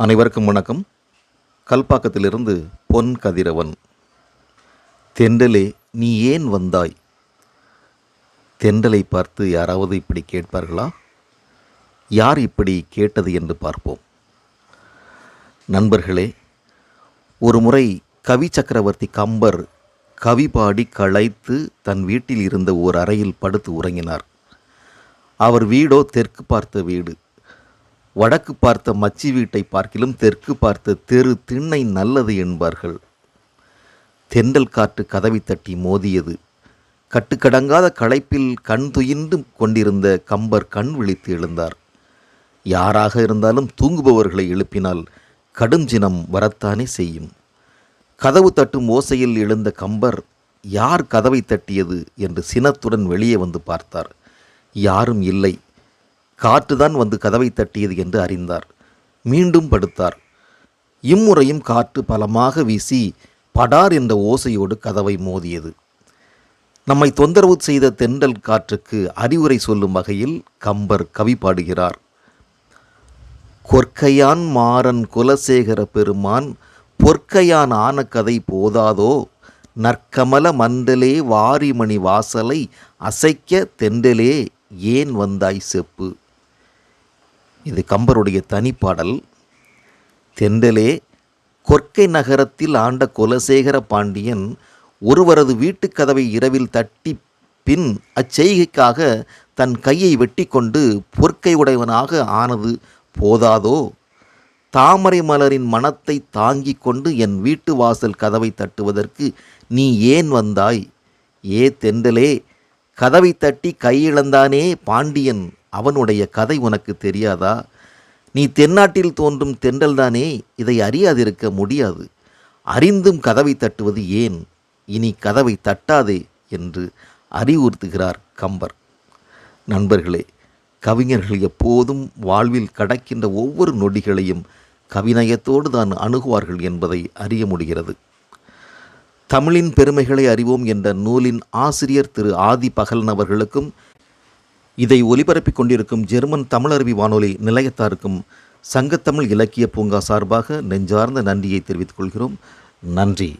அனைவருக்கும் வணக்கம். கல்பாக்கத்திலிருந்து பொன் கதிரவன். தென்றலே நீ ஏன் வந்தாய்? தென்றலை பார்த்து யாராவது இப்படி கேட்பார்களா? யார் இப்படி கேட்டது என்று பார்ப்போம். நண்பர்களே ஒரு முறை கவி சக்கரவர்த்தி கம்பர் கவி பாடி களைத்து தன் வீட்டில் இருந்த ஓர் அறையில் படுத்து உறங்கினார். அவர் வீடோ தெற்கு பார்த்த வீடு. வடக்கு பார்த்த மச்சி வீட்டை பார்க்கிலும் தெற்கு பார்த்த தெரு திண்ணை நல்லது என்பார்கள். தென்றல் காற்று கதவை தட்டி மோதியது. கட்டுக்கடங்காத களைப்பில் கண் துயின்று கொண்டிருந்த கம்பர் கண் விழித்து எழுந்தார். யாராக இருந்தாலும் தூங்குபவர்களை எழுப்பினால் கடுஞ்சினம் வரத்தானே செய்யும். கதவு தட்டும் ஓசையில் எழுந்த கம்பர் யார் கதவை தட்டியது? என்று சினத்துடன் வெளியே வந்து பார்த்தார். யாரும் இல்லை. காற்றுதான் வந்து கதவை தட்டியது என்று அறிந்தார். மீண்டும் படுத்தார். இம்முறையும் காற்று பலமாக வீசி படார் என்ற ஓசையோடு கதவை மோதியது. நம்மை தொந்தரவு செய்த தென்றல் காற்றுக்கு அறிவுரை சொல்லும் வகையில் கம்பர் கவி பாடுகிறார். கொற்கையான் மாறன் குலசேகர பெருமான் பொற்கையான் ஆன கதை போதாதோ? நற்கமல மண்டலே வாரிமணி வாசலை அசைக்க தெண்டலே ஏன் வந்தாய் செப்பு? இது கம்பருடைய தனிப்பாடல். தென்றலே கொற்கை நகரத்தில் ஆண்ட குலசேகர பாண்டியன் ஒருவரது வீட்டுக் கதவை இரவில் தட்டி பின் அச்செய்கைக்காக தன் கையை வெட்டி கொண்டு பொற்கை உடையவனாக ஆனது போதாதோ? தாமரை மலரின் மனத்தை தாங்கிக் கொண்டு என் வீட்டு வாசல் கதவை தட்டுவதற்கு நீ ஏன் வந்தாய்? ஏ தென்றலே கதவை தட்டி கையிழந்தானே பாண்டியன். அவனுடைய கதை உனக்கு தெரியாதா? நீ தென்னாட்டில் தோன்றும் தென்றல்தானே இதை அறியாதிருக்க முடியாது. அறிந்தும் கதவை தட்டுவது ஏன்? இனி கதவை தட்டாதே என்று அறிவுறுத்துகிறார் கம்பர். நண்பர்களே கவிஞர்கள் எப்போதும் வாழ்வில் கடக்கின்ற ஒவ்வொரு நொடிகளையும் கவிநயத்தோடு தான் அணுகுவார்கள் என்பதை அறிய முடிகிறது. தமிழின் பெருமைகளை அறிவோம் என்ற நூலின் ஆசிரியர் திரு ஆதி பகலன் அவர்களுக்கும் இதை ஒலிபரப்பிக் கொண்டிருக்கும் ஜெர்மன் தமிழருவி வானொலி நிலையத்தாருக்கும் சங்கத்தமிழ் இலக்கிய பூங்கா சார்பாக நெஞ்சார்ந்த நன்றியை தெரிவித்துக் கொள்கிறோம். நன்றி.